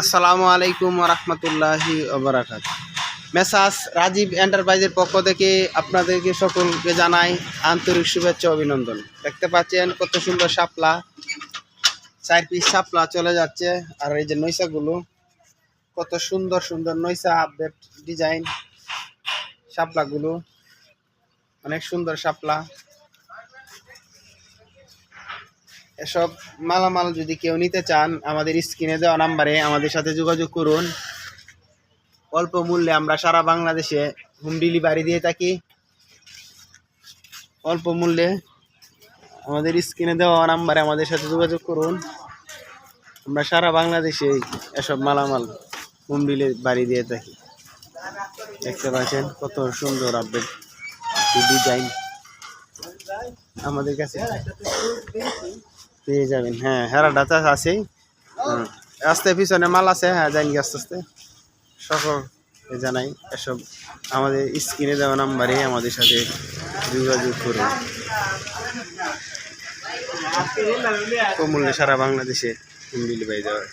আসসালামু আলাইকুম রহমতুল্লাহি ওবরাকাত। মেসাস রাজীব এন্টারপ্রাইজের পক্ষ থেকে আপনাদেরকে সকলকে জানাই আন্তরিক শুভেচ্ছা অভিনন্দন। দেখতে পাচ্ছেন কত সুন্দর শাপলা। চার পিস শাপলা চলে যাচ্ছে। আর এই যে নৈশাগুলো, কত সুন্দর সুন্দর নৈশা আপডেট ডিজাইন শাপলাগুলো। অনেক সুন্দর শাপলা। এসব মালামাল যদি কেউ নিতে চান, আমাদের স্ক্রিনে দেওয়া নাম্বারে আমাদের সাথে যোগাযোগ করুন। অল্প মূল্যে আমরা সারা বাংলাদেশে হোম ডেলিভারি দিয়ে থাকি। অল্প মূল্যে আমাদের স্ক্রিনে দেওয়া নাম্বারে আমাদের সাথে যোগাযোগ করুন। আমরা সারা বাংলাদেশে এসব মালামাল হোম ডেলিভারি দিয়ে থাকি। দেখতে পাচ্ছেন কত সুন্দর আপডেট ডিজাইন আমাদের কাছে পেয়ে যাবেন হ্যাঁ হেরাটা চাষ আছেই। আস্তে পিছনে মাল আছে হ্যাঁ যাইনি আস্তে আস্তে সকল জানাই, এসব আমাদের স্ক্রিনে দেওয়া নাম্বারে আমাদের সাথে যোগাযোগ করুন কমূল্যে সারা বাংলাদেশে হোম ডেলিভারি দেওয়া হয়।